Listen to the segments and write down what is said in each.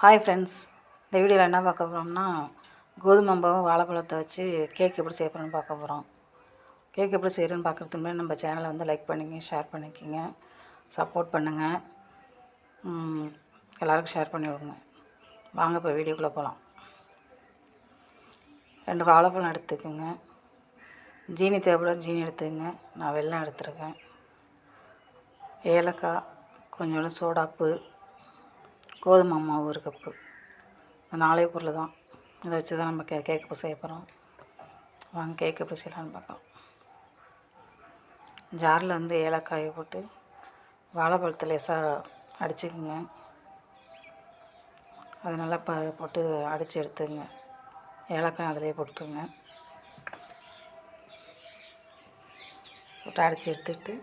Hi friends இந்த வீடியோவில் என்ன பார்க்க போகிறோம்னா கோதுமை பவம் வாழைப்பழத்தை வச்சு கேக் எப்படி செய்ய போகிறோம்னு பார்க்க போகிறோம் கேக் எப்படி செய்கிறேன்னு பார்க்குறதுக்கு முன்னாடி நம்ம சேனலை வந்து லைக் பண்ணிங்க ஷேர் பண்ணிக்கிங்க சப்போர்ட் பண்ணுங்கள் எல்லாருக்கும் ஷேர் பண்ணி விடுங்க. வாங்க இப்போ வீடியோக்குள்ளே போகலாம் ரெண்டு வாழைப்பழம் எடுத்துக்கோங்க. ஜீனி தேவைப்படும் ஜீனி எடுத்துக்கங்க. நான் வெள்ளம் எடுத்துருக்கேன். ஏலக்காய் கொஞ்சோண்டு சோடாப்பு கோதுமை மாவு ஒரு கப்பு. இந்த நாலே பொருள் தான். இதை வச்சு தான் நம்ம கே கேக் இப்போ செய்ய போகிறோம் வாங்க கேக் எப்படி செய்யலான்னு பார்க்கலாம். ஜாரில் வந்து ஏலக்காயை போட்டு வாழைப்பழத்தை லேசாக அடிச்சுக்குங்க. அது நல்லா ப போட்டு அடித்து எடுத்துங்க. ஏலக்காய் அதிலே போட்டுருங்க போட்டு அடித்து எடுத்துக்கிட்டு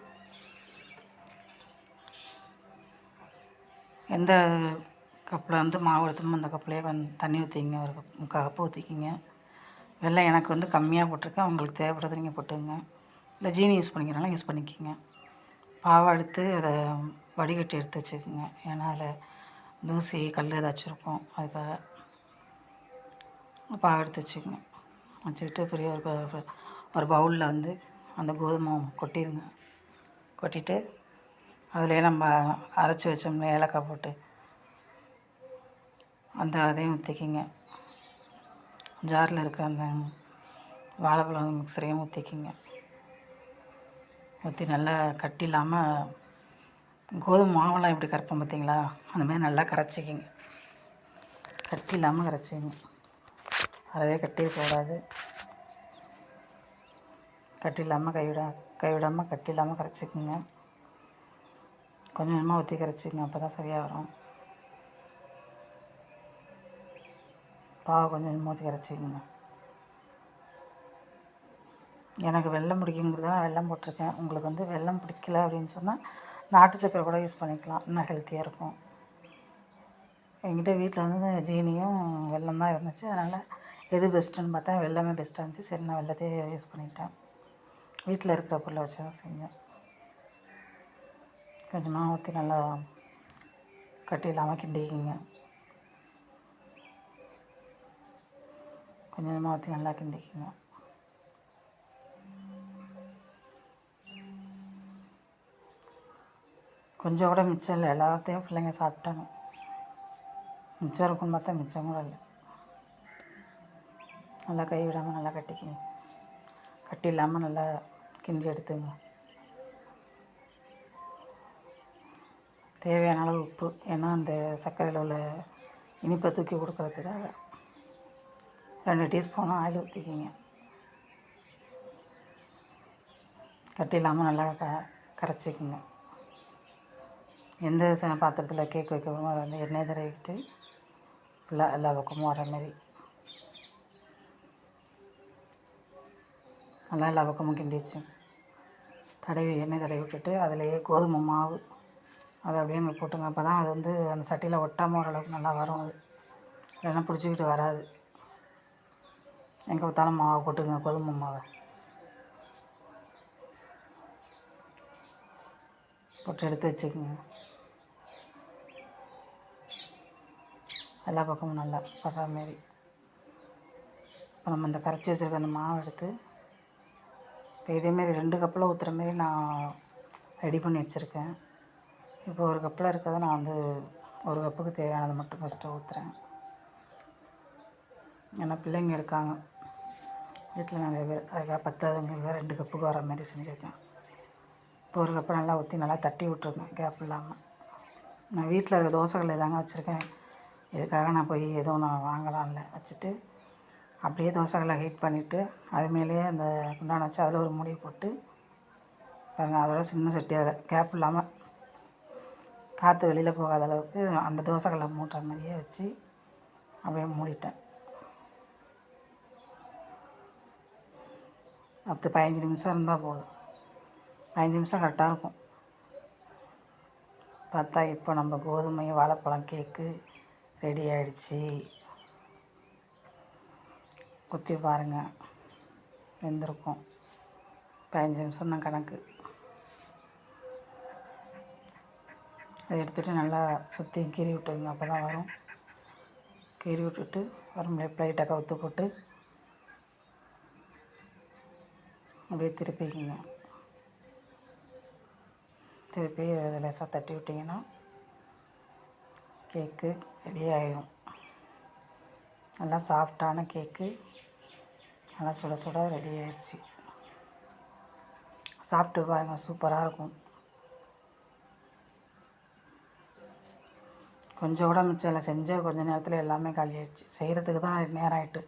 எந்த கப்பில் வந்து மாவு எடுத்தோமோ அந்த கப்லேயே வந்து தண்ணி ஊற்றிங்க ஒரு கப் முக்கால் கப்பு ஊற்றிக்கிங்க வெள்ளம் எனக்கு வந்து கம்மியாக போட்டிருக்கேன் உங்களுக்கு தேவைப்படுறது நீங்கள் போட்டுங்க இல்லை ஜீனி யூஸ் பண்ணிக்கிறனால யூஸ் பண்ணிக்கிங்க. பாவை எடுத்து அதை வடிகட்டி எடுத்து வச்சுக்கோங்க. ஏன்னா அதில் தூசி கல் ஏதாச்சும் இருக்கும். அதுக்காக பாவை எடுத்து வச்சுக்கோங்க. வச்சுக்கிட்டு பெரிய ஒரு ஒரு பவுலில் வந்து அந்த கோதுமை கொட்டிடுங்க. கொட்டிட்டு அதிலே நம்ம அரைச்சி வச்சோம்னா ஏலக்காய் போட்டு அந்த அதையும் ஊற்றிக்கிங்க ஜாரில் இருக்கிற அந்த வாழைப்பழம் மிக்சரையும் ஊற்றிக்கிங்க ஊற்றி நல்லா கட்டி இல்லாமல் கோதுமை மாவெல்லாம் எப்படி கரைப்போம் பார்த்தீங்களா அந்தமாதிரி நல்லா கரைச்சிக்கிங்க. கட்டி இல்லாமல் கரைச்சிங்க. அறவே கட்டி போடாது. கட்டி இல்லாமல் கைவிட கைவிடாமல் கட்டி இல்லாமல் கரைச்சிக்குங்க. கொஞ்சம் கொஞ்சமாக ஊற்றி கரைச்சிங்க அப்போ தான் சரியாக வரும். பாவை கொஞ்சம் கொஞ்சமாக ஊற்றி கரைச்சிங்க எனக்கு பிடிக்குங்கிறது பிடிக்குங்கிறதுனால வெள்ளம் போட்டிருக்கேன். உங்களுக்கு வந்து வெள்ளம் பிடிக்கல அப்படின்னு சொன்னால் நாட்டு சக்கரை கூட யூஸ் பண்ணிக்கலாம். இன்னும் ஹெல்த்தியாக இருக்கும். என்கிட்ட வீட்டில் வந்து ஜீனியும் வெள்ளம் தான் இருந்துச்சு. அதனால் எது பெஸ்ட்டுன்னு பார்த்தா வெள்ளமே பெஸ்ட்டாக இருந்துச்சு. சரி நான் வெள்ளத்தையே யூஸ் பண்ணிட்டேன். வீட்டில் இருக்கிற பொருளை வச்சு தான் செஞ்சேன். கொஞ்சமாக ஊற்றி நல்லா கட்டி இல்லாமல் கிண்டிக்கிங்க. கொஞ்சம் கொஞ்சமாக ஊற்றி நல்லா கிண்டிக்கிங்க. கொஞ்சம் கூட மிச்சம் இல்லை. எல்லாத்தையும் பிள்ளைங்க சாப்பிட்டாங்க. மிச்சம் இருக்குன்னு பார்த்தா மிச்சம் கூட இல்லை. நல்லா கை விடாமல் நல்லா கட்டிக்கிங்க. கட்டி இல்லாமல் நல்லா கிண்டி எடுத்துங்க. தேவையான அளவு உப்பு. ஏன்னா அந்த சர்க்கரையில் உள்ள இனிப்பை தூக்கி கொடுக்கறதுக்காக ரெண்டு டீஸ்பூனும் ஆயில் ஊற்றிக்கிங்க கட்டி இல்லாமல் நல்லா க கரைச்சிக்குங்க. எந்த ச- பாத்திரத்தில் கேக் வைக்கணுமோ அதை வந்து எண்ணெய் தடவிட்டு ஃபுல்லாக எல்லா பக்கமும் வர மாதிரி. நல்லா எல்லா பக்கமும் கிண்டி வச்சு தடவி எண்ணெய் தடவி விட்டுட்டு அதிலேயே கோதுமை மாவு அதை அப்படியே அங்கே போட்டுங்க. அப்போ தான் அது வந்து அந்த சட்டியில் ஒட்டாமல் ஓரளவுக்கு நல்லா வரும் அது. இல்லைன்னா பிடிச்சிக்கிட்டு வராது. எங்கே பார்த்தாலும் மாவை போட்டுங்க கோதுமை மாவை. போட்டு எடுத்து வச்சுக்கோங்க. எல்லா பக்கமும் நல்லா படுற மாரி. இப்போ நம்ம இந்த கரைச்சி வச்சுருக்க அந்த மாவை எடுத்து இப்போ இதேமாரி ரெண்டு கப்பில் ஊற்றுற மாரி நான் ரெடி பண்ணி வச்சுருக்கேன். இப்போ ஒரு கப்பில் இருக்கிறத நான் வந்து ஒரு கப்புக்கு தேவையானதை மட்டும் ஃபஸ்ட்டு ஊற்றுறேன் ஏன்னா பிள்ளைங்க இருக்காங்க. வீட்டில் நிறைய பேர். அதுக்காக பத்தாதவங்களுக்கு ரெண்டு கப்புக்கு வர மாதிரி செஞ்சுருக்கேன் இப்போ ஒரு கப்பு நல்லா ஊற்றி நல்லா தட்டி விட்ருக்கேன் கேப் இல்லாமல் நான் வீட்டில் இருக்க தோசைகள் தாங்க வச்சுருக்கேன். இதுக்காக நான் போய் எதுவும் நான் இல்லை வச்சுட்டு அப்படியே தோசைகளை ஹீட் பண்ணிவிட்டு அது மேலேயே அந்த குண்டான வச்சு அதில் ஒரு மூடி போட்டு பாருங்கள் அதோட சின்ன சட்டி அதை கேப் இல்லாமல் காற்று வெளியில் போகாத அளவுக்கு அந்த தோசைகளை மூட்டுற மாதிரியே வச்சு அப்படியே மூடிட்டேன். பத்து பதினஞ்சு நிமிஷம் இருந்தால் போதும். பதினஞ்சு நிமிஷம் கரெக்டாக இருக்கும். பார்த்தா இப்போ நம்ம கோதுமை வாழைப்பழம் கேக்கு ரெடி ஆகிடுச்சி குத்தி பாருங்கள் வெந்திருக்கும். பதினஞ்சு நிமிஷம் தான் கணக்கு. அதை எடுத்துகிட்டு நல்லா சுற்றி கீறி விட்டுருங்க அப்போ தான் வரும். கீறி விட்டுட்டு ஒரு ப்ளைட்டை கவுத்து போட்டு அப்படியே திருப்பிக்கிங்க. திருப்பி அதை லேசாக தட்டி விட்டிங்கன்னா கேக்கு ரெடி ஆகிடும் நல்லா சாஃப்டான கேக்கு நல்லா சுட சுட ரெடி ஆகிடுச்சி சாப்பிட்டு பாருங்கள் சூப்பராக இருக்கும். கொஞ்சம் கூட மிச்சம் இல்லை செஞ்ச கொஞ்ச நேரத்தில் எல்லாமே காலி செய்கிறதுக்கு தான் நேரம் ஆகிட்டு